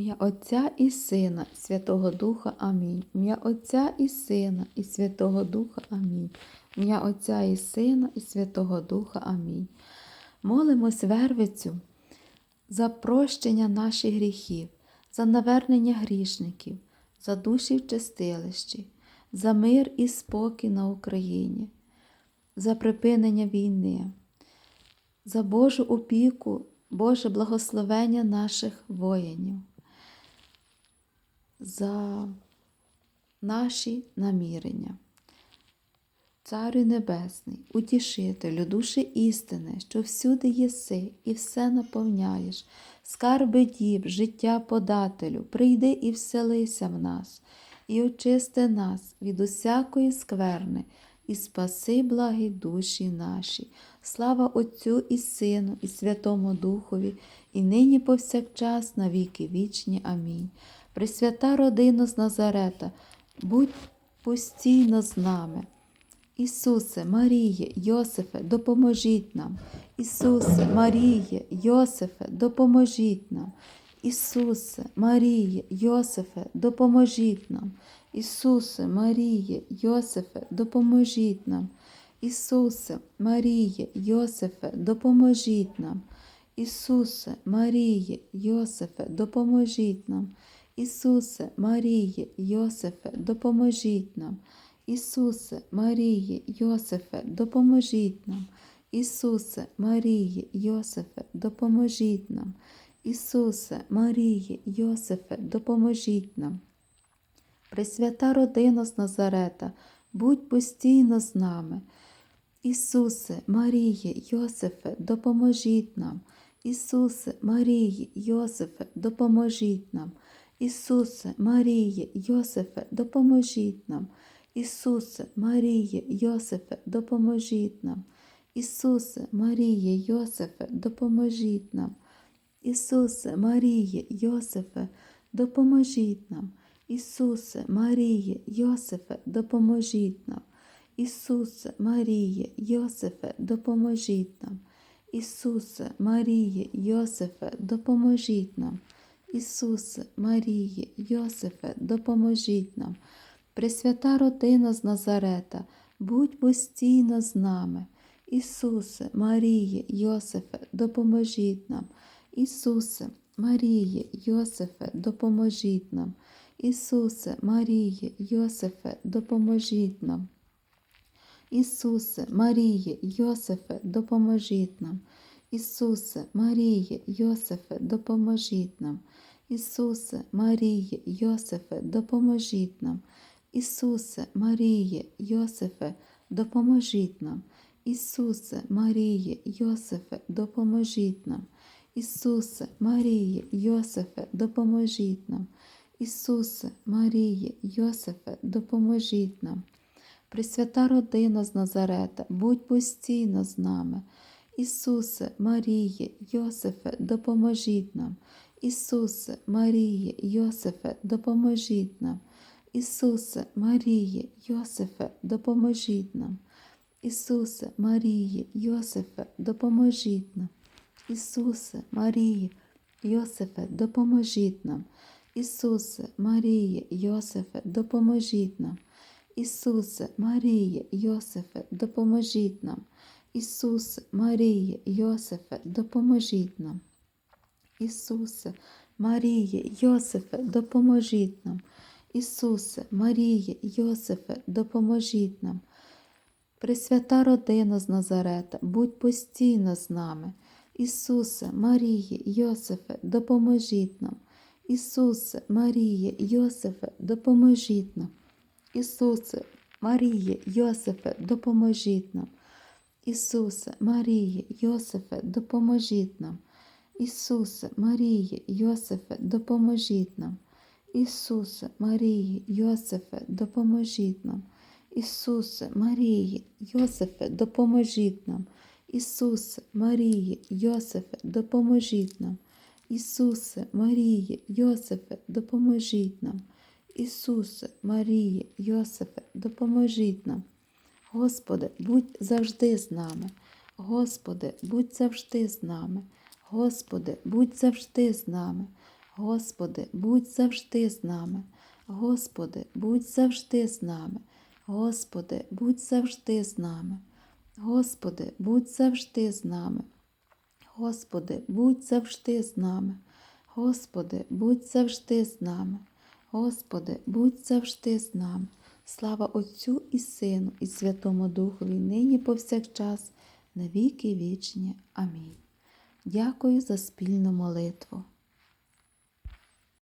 Ім'я Отця і Сина, Святого Духа. Амінь. Ім'я Отця і Сина, і Святого Духа. Амінь. Ім'я Отця і Сина, і Святого Духа. Амінь. Молимось Вервицю за прощення наших гріхів, за навернення грішників, за душі в чистилищі, за мир і спокій на Україні, за припинення війни, за Божу опіку, Боже благословення наших воїнів, за наші намірення. Царю Небесний, утішителю, душі істини, що всюди єси і все наповняєш, скарби дів, життя подателю, прийди і вселися в нас, і очисти нас від усякої скверни, і спаси благі душі наші. Слава Отцю і Сину, і Святому Духові, і нині повсякчас на віки вічні. Амінь. Пресвята родина з Назарета, будь постійно з нами. Ісусе, Маріє, Йосифе, допоможіть нам. Ісусе, Маріє, Йосифе, допоможіть нам. Ісусе, Маріє, Йосифе, допоможіть нам. Ісусе, Маріє, Йосифе, допоможіть нам. Ісусе, Маріє, Йосифе, допоможіть нам. Ісусе, Маріє, Йосифе, допоможіть нам. Ісусе, Маріє, Йосифе, допоможіть нам. Ісусе, Маріє, Йосифе, допоможіть нам. Ісусе, Маріє, Йосифе, допоможіть нам. Ісусе, Маріє, Йосифе, допоможіть нам. Пресвята родина з Назарета, будь постійно з нами. Ісусе, Маріє, Йосифе, допоможіть нам. Ісусе, Маріє, Йосифе, допоможіть нам. Ісусе, Маріє, Йосифе, допоможіть нам. Ісусе, Маріє, Йосифе, допоможіть нам. Ісусе, Маріє, Йосифе, допоможіть нам. Ісусе, Маріє, Йосифе, допоможіть нам. Ісусе, Маріє, Йосифе, допоможіть нам. Ісусе, Маріє, Йосифе, допоможіть нам. Ісусе, Маріє, Йосифе, допоможіть нам. Ісусе, Маріє, Йосифе, допоможіть нам. Пресвята родина з Назарета, будь постійно з нами. Ісусе, Маріє, Йосифе, допоможіть нам. Ісусе, Маріє, Йосифе, допоможіть нам. Ісусе, Маріє, Йосифе, допоможіть нам. Ісусе, Маріє, Йосифе, допоможіть нам. Ісусе, Маріє, Йосифе, допоможіть нам. Ісусе, Маріє, Йосифе, допоможіть нам. Ісусе, Маріє, Йосифе, допоможіть нам. Ісусе, Маріє, Йосифе, допоможіть нам. Ісусе, Маріє, Йосифе, допоможіть нам. Ісусе, Маріє, Йосифе, допоможіть нам. Пресвята родина з Назарета, будь постійно з нами. Ісусе, Маріє, Йосифе, допоможіть нам. Ісусе, Маріє, Йосифе, допоможіть нам. Ісусе, Маріє, Йосифе, допоможіть нам. Ісусе, Маріє, Йосифе, допоможіть нам. Ісусе, Маріє, Йосифе, допоможіть нам. Ісусе, Маріє, Йосифе, допоможіть нам. Ісусе, Маріє, Йосифе, допоможіть нам. Ісусе, Маріє, Йосифе, допоможіть нам. Ісусе, Маріє, Йосифе, допоможіть нам. Ісусе, Маріє, Йосифе, допоможіть нам. Пресвята родина з Назарета, будь постійно з нами. Ісусе, Маріє, Йосифе, допоможіть нам. Ісусе, Маріє, Йосифе, допоможіть нам. Ісусе, Маріє, Йосифе, допоможіть нам. Ісусе, Маріє, Йосифе, допоможіть нам. Ісусе, Маріє, Йосифе, допоможіть нам. Ісусе, Маріє, Йосифе, допоможіть нам. Ісусе, Маріє, Йосифе, допоможіть нам. Ісусе, Маріє, Йосифе, допоможіть нам. Ісусе, Маріє, Йосифе, допоможіть нам. Ісусе, Маріє, Йосифе, допоможіть нам. Господи, будь завжди з нами. Господи, будь завжди з нами. Господи, будь завжди з нами. Господи, будь завжди з нами. Господи, будь завжди з нами. Господи, будь завжди з нами. Господи, будь завжди з нами. Господи, будь завжди з нами. Господи, будь завжди з нами. Господи, будь завжди з нами. Слава Отцю і Сину, і Святому Духові, нині повсякчас, на віки вічні. Амінь. Дякую за спільну молитву.